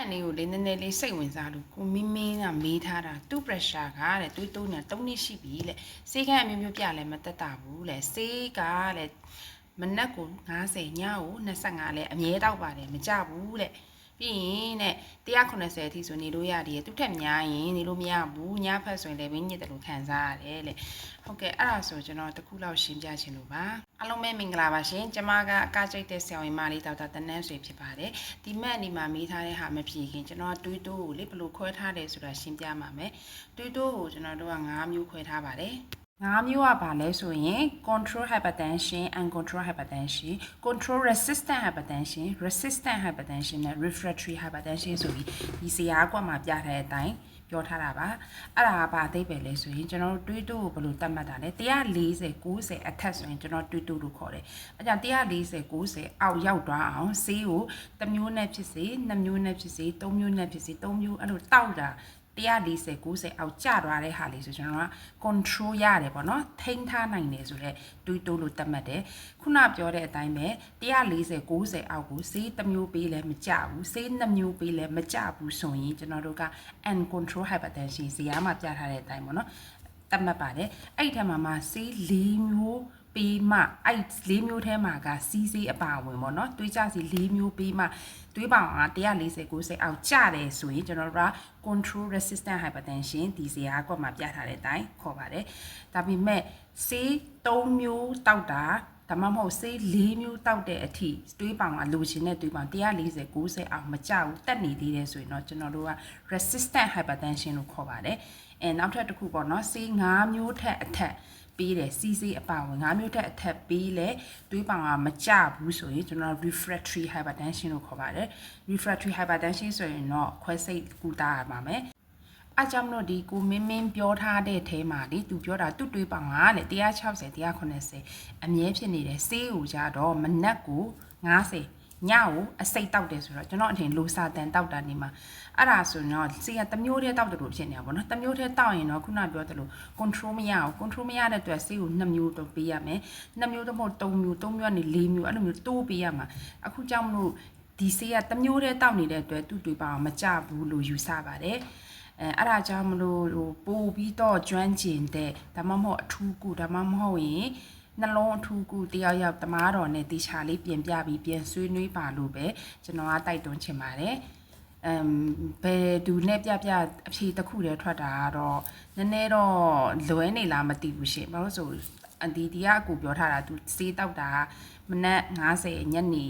အဲ့လေးကိုလေးနည်းနည်းလေးစိတ်ဝင်စားလို့ကိုမင်းမင်းကမေးထားတာသူ့ pressure ကတဲ့သွေးတိုးနေ3နှစ်ရှိပြီလေဆေးခန်းအမျိုးမျိုးပြလဲမတက်တာဘူးလေဆေးကလေမနက်ကို90ညကို25လဲအမြဲတောက်ပါတယ်မကြဘူးလေ ပြီးရင်တဲ့190အထိဆိုနေလို့ရတယ်သူ့ထက်များရင်နေလို့မရဘူးညဖက်ဆိုရင်လည်းမင်းညစ်တယ်လို့ခံစားရတယ်လေဟုတ်ကဲ့အဲ့ဒါဆိုကျွန်တော်တခုလောက်ရှင်းပြချင်လို့ပါအားလုံးပဲမင်္ဂလာပါရှင်ကျမကအကကြိတ်တဲ့ဆရာဝန်မလေးဒေါက်တာတန်းနန်းဆွေဖြစ်ပါတယ်ဒီမက်အနီမှာမေးထားတဲ့ဟာမဖြစ်ခင်ကျွန်တော်ကတွေးတိုးကိုလေဘယ်လိုခွဲထားတယ်ဆိုတာရှင်းပြပါမယ်တွေးတိုးကိုကျွန်တော်တို့က9မျိုးခွဲထားပါတယ် ငါးမျိုးကဘာလဲဆိုရင် control hypertension uncontrol hypertension control resistant hypertension resistant hypertension နဲ့ refractory hypertension ဆိုပြီးဒီဆရာကွက်မှာပြထားတဲ့အတိုင်းပြောထားတာပါအဲ့ဒါကဘာအသေးပဲလဲဆိုရင်ကျွန်တော်တို့တွေးတိုးကိုဘယ်လိုသတ်မှတ်တာလဲ140 90အထက်ဆိုရင်ကျွန်တော်တွေးတိုးလို့ခေါ်တယ်အဲကြောင့်140 90အောက်ရောက်သွားအောင်ဆေးကိုတစ်မျိုးနဲ့ဖြစ်စေနှစ်မျိုးနဲ့ဖြစ်စေသုံးမျိုးနဲ့ဖြစ်စေသုံးမျိုးအဲ့လိုတောက်တာ 140 90အောက်ကျသွားတဲ့ဟာလေးဆိုကျွန်တော်က control ရတယ်ပေါ့နော်ထိန်းထားနိုင်တယ်ဆိုတော့တွေးတိုးလို့သတ်မှတ်တယ်ခုနပြောတဲ့အတိုင်းပဲ140 90အောက်ကိုစေးတစ်မျိုးပေးလဲမကျဘူးစေးနှစ်မျိုးပေးလဲမကျဘူးဆိုရင်ကျွန်တော်တို့က uncontrol hypertension ဇာတ်မှာပြထားတဲ့အတိုင်းပေါ့နော်သတ်မှတ်ပါတယ်အဲ့ဒီထက်မှာမှစေး၄မျိုး ပေးမှအဲ့၄မျိုးထဲမှာကစီးစေးအပါဝင်ပေါ့နော်တွေးကြစီ၄မျိုးပေးမှတွေးပေါင်က140 90အောက်ကျတယ်ဆိုရင်ကျွန်တော်တို့က control resistant hypertension ဒီဇာတ်ကွက်မှာပြထားတဲ့အတိုင်းခေါ်ပါတယ်ဒါပေမဲ့စေး၃မျိုးတောက်တာဒါမှမဟုတ်ဆေး၄မျိုးတောက်တဲ့အထိတွေးပောင်ကလိုချင်တဲ့တွေးပောင်140 90အောင်မကြဘူးတက်နေသေးတယ်ဆိုရင်တော့ကျွန်တော်တို့က resistant hypertension လို့ခေါ်ပါတယ်အဲနောက်ထပ်တစ်ခုပေါ့နော်ဆေး၅မျိုးထက်အထက် ပေးတယ်စီစီအပါဝင်၅မျိုးထက်အထက်ပေးလဲတွေးပောင်ကမကြဘူးဆိုရင်ကျွန်တော် refractory hypertension လို့ခေါ်ပါတယ် refractory hypertension ဆိုရင်တော့ခွဲစိတ်ကူတာရပါမယ်အကြောင်းမလို့ဒီကိုမင်းမင်းပြောထားတဲ့အဲမှာလေသူပြောတာသူ့တွေးပောင်ကတဲ့160 180အမြဲဖြစ်နေတယ်ဆေးကိုကြတော့မနက်ကို90 ညကိုအစိတ်တောက်တယ်ဆိုတော့ကျွန်တော်အထင်လိုစာတန်တောက်တာနေမှာအဲ့ဒါဆိုရင်တော့ဆေးကတစ်မျိုးတည်းတောက်တယ်လို့ဖြစ်နေတာပေါ့နော်တစ်မျိုးတည်းတောက်ရင်တော့ခုနပြောသလို control မရအောင် control မရတဲ့အတွက်ဆေးကို2မျိုးတော့ပေးရမယ်2မျိုးတော့မဟုတ်3မျိုး3မျိုးကနေ4မျိုးအဲ့လိုမျိုးတိုးပေးရမှာအခုကြောင့်မလို့ဒီဆေးကတစ်မျိုးတည်းတောက်နေတဲ့အတွက်သူ့တွေပါမကြဘူးလို့ယူဆပါတယ်အဲအဲ့ဒါကြောင့်မလို့ဟိုပို့ပြီးတော့ကျွမ်းကျင်တဲ့ဒါမှမဟုတ်အထူးကူဒါမှမဟုတ်ရင် နှလုံးအထူးကူတယောက်ယောက်တမားတော်နဲ့တေချာလေးပြင်ပြပြီးပြင်ဆွေးနွေးပါလို့ပဲကျွန်တော်ကတိုက်တွန်းချင်ပါတယ်အမ်ဘယ်သူနဲ့ပြပြအဖြေတစ်ခုတည်းထွက်တာကတော့နည်းနည်းတော့လွဲနေလားမသိဘူးရှင်ဘာလို့ဆိုအန်ဒီဒီကအကူပြောထားတာသူစေးတောက်တာမနက်90ညနေ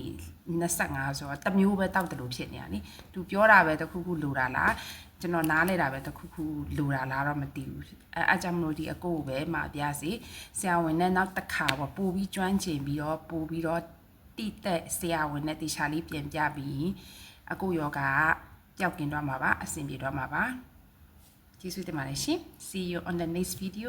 25ဆိုတော့တစ်မျိုးပဲတောက်တယ်လို့ဖြစ်နေတာနိသူပြောတာပဲတစ်ခုခုလိုတာလား ကျွန်တော်နားလဲတာပဲတစ်ခုခုလိုတာလားတော့မသိဘူးအဲအကြောင်းမလို့ဒီအကိုကိုပဲမှာပြစီဆရာဝန်နဲ့နောက်တစ်ခါပေါ့ပို့ပြီးကျွမ်းကျင်ပြီးတော့ပို့ပြီးတော့တိတက်ဆရာဝန်နဲ့တေချာလေးပြင်ပြပြီးအကိုယောဂပျောက်ကင်းသွားမှာပါအဆင်ပြေသွားမှာပါကျေးဇူးတင်ပါတယ်ရှင် see you on the next video